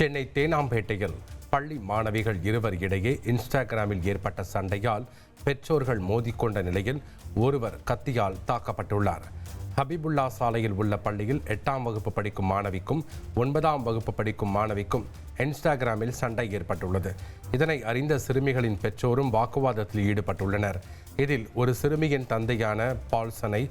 சென்னை தேனாம்பேட்டையில் பள்ளி மாணவிகள் இருவர் இடையே இன்ஸ்டாகிராமில் ஏற்பட்ட சண்டையால் பெற்றோர்கள் மோதிக்கொண்ட நிலையில் ஒருவர் கத்தியால் தாக்கப்பட்டுள்ளார். ஹபிபுல்லா சாலையில் உள்ள பள்ளியில் எட்டாம் வகுப்பு படிக்கும் மாணவிக்கும் ஒன்பதாம் வகுப்பு படிக்கும் மாணவிக்கும் இன்ஸ்டாகிராமில் சண்டை ஏற்பட்டுள்ளது. இதனை அறிந்த சிறுமிகளின் பெற்றோரும் வாக்குவாதத்தில் ஈடுபட்டுள்ளனர். இதில் ஒரு சிறுமியின் தந்தையான பால்சனை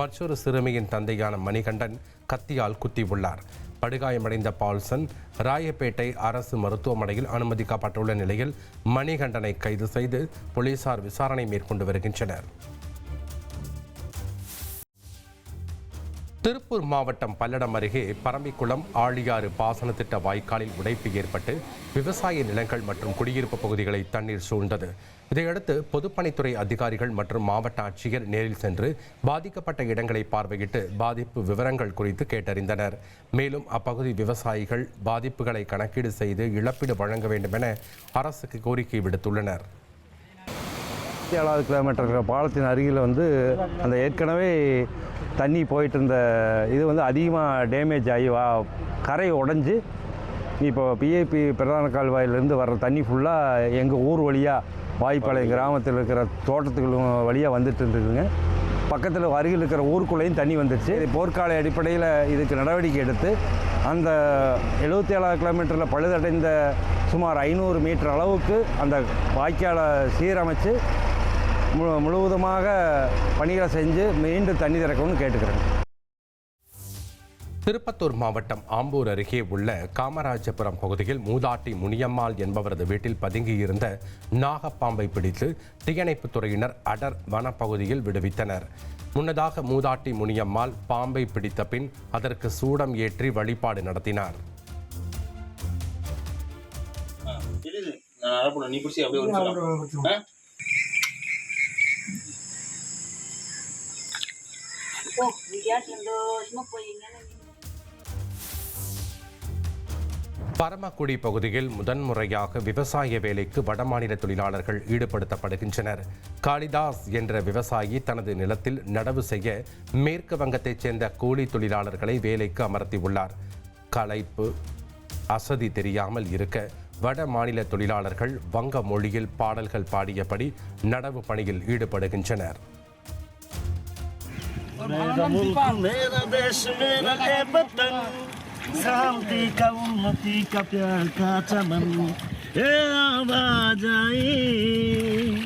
மற்றொரு சிறுமியின் தந்தையான மணிகண்டன் கத்தியால் குத்தியுள்ளார். படுகாயமடைந்த பால்சன் ராயப்பேட்டை அரசு மருத்துவமனையில் அனுமதிக்கப்பட்டுள்ள நிலையில் மணிகண்டனை கைது செய்து போலீசார் விசாரணை மேற்கொண்டு வருகின்றனர். திருப்பூர் மாவட்டம் பல்லடம் அருகே பரம்பிக்குளம் ஆழியாறு பாசன திட்ட வாய்க்காலில் உடைப்பு ஏற்பட்டு விவசாய நிலங்கள் மற்றும் குடியிருப்பு பகுதிகளை தண்ணீர் சூழ்ந்தது. இதையடுத்து பொதுப்பணித்துறை அதிகாரிகள் மற்றும் மாவட்ட ஆட்சியர் நேரில் சென்று பாதிக்கப்பட்ட இடங்களை பார்வையிட்டு பாதிப்பு விவரங்கள் குறித்து கேட்டறிந்தனர். மேலும் அப்பகுதி விவசாயிகள் பாதிப்புகளை கணக்கீடு செய்து இழப்பீடு வழங்க வேண்டும் என அரசுக்கு கோரிக்கை விடுத்துள்ளனர். ஏழாவது கிலோமீட்டர் பாலத்தின் அருகில் வந்து அந்த ஏற்கனவே தண்ணி போயிட்டு இருந்த இது வந்து அதிகமாக டேமேஜ் ஆகி வா கரை உடஞ்சி இப்போ பிஏபி பிரதான கால்வாயிலேருந்து வர்ற தண்ணி ஃபுல்லாக எங்கள் ஊர் வழியாக வாய்ப்பாளையம் கிராமத்தில் இருக்கிற தோட்டத்துக்கு வழியாக வந்துட்டு இருந்ததுங்க. பக்கத்தில் அருகில் இருக்கிற ஊருக்குள்ளேயும் தண்ணி வந்துடுச்சு. இது போர்க்கால அடிப்படையில் இதுக்கு நடவடிக்கை எடுத்து அந்த எழுபத்தி ஏழாவது கிலோமீட்டரில் பழுதடைந்த சுமார் ஐநூறு மீட்டர் அளவுக்கு அந்த வாய்க்காலை சீரமைச்சு மு முழுவதுமாக பணிகளை செஞ்சு மீண்டும் தண்ணி திறக்கணும்னு கேட்டுக்கிறேன். திருப்பத்தூர் மாவட்டம் ஆம்பூர் அருகே உள்ள காமராஜபுரம் பகுதியில் மூதாட்டி முனியம்மாள் என்பவரது வீட்டில் பதுங்கியிருந்த நாகப்பாம்பை பிடித்து தீயணைப்புத் துறையினர் அடர் வனப்பகுதியில் விடுவித்தனர். முன்னதாக மூதாட்டி முனியம்மாள் பாம்பை பிடித்த பின் அதற்கு சூடம் ஏற்றி வழிபாடு நடத்தினார். நீ பிடிச்சி அப்படியே போ நீங்க சந்தோஷமா போயிங்கன்னு பரமக்குடி பகுதியில் முதன்முறையாக விவசாய வேலைக்கு வடமாநில தொழிலாளர்கள் ஈடுபடுத்தப்படுகின்றனர். காளிதாஸ் என்ற விவசாயி தனது நிலத்தில் நடவு செய்ய மேற்கு வங்கத்தைச் சேர்ந்த கூலி தொழிலாளர்களை வேலைக்கு அமர்த்தியுள்ளார். களைப்பு அசதி தெரியாமல் இருக்க வட மாநில தொழிலாளர்கள் வங்க மொழியில் பாடல்கள் பாடியபடி நடவு பணியில் ஈடுபடுகின்றனர். मेरा मुल्क मेरा देश मेरा ये वतन शांति का उन्नति का प्यार का चमन ये आवाज आई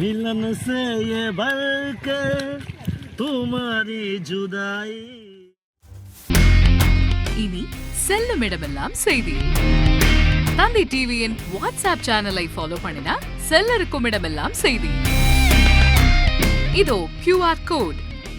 मिलन से ये भर के तुम्हारी जुदाई இனி செல்லும் இடமெல்லாம் செய்தி தந்தி டிவியின் வாட்ஸ்அப் சேனலை ஃபாலோ பண்ணினா செல்ல இருக்கும் இடமெல்லாம் செய்தி இதோ கியூஆர் கோட்